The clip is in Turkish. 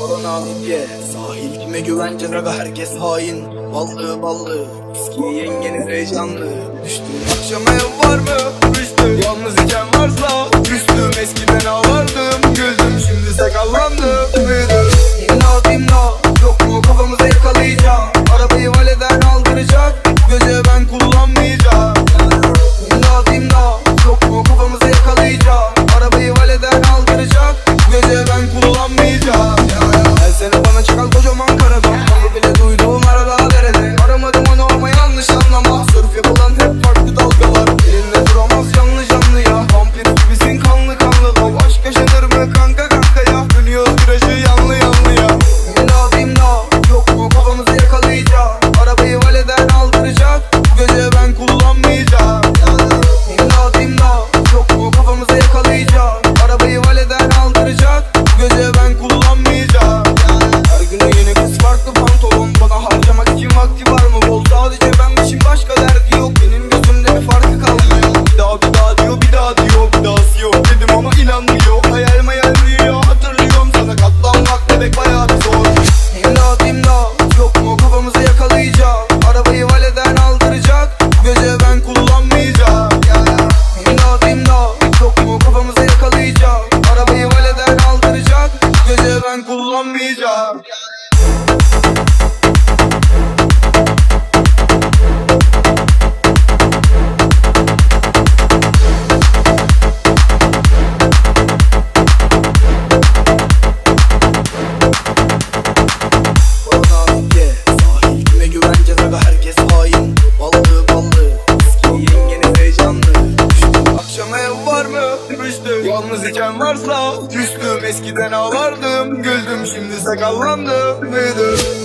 falan afiye Sahil kime güvence raga herkes hain. Ballı ballı Viski yengeniz heyecanlı. Düştüm akşama ev var mı? Düştüm. Yalnız iken varsa Küstüm eskiden ağlardım. Güldüm şimdi sakallı var mı? Müjde Yalnız iken varsa Küstüm. Eskiden ağlardım. Güldüm şimdi sakallandım. Büyüdüm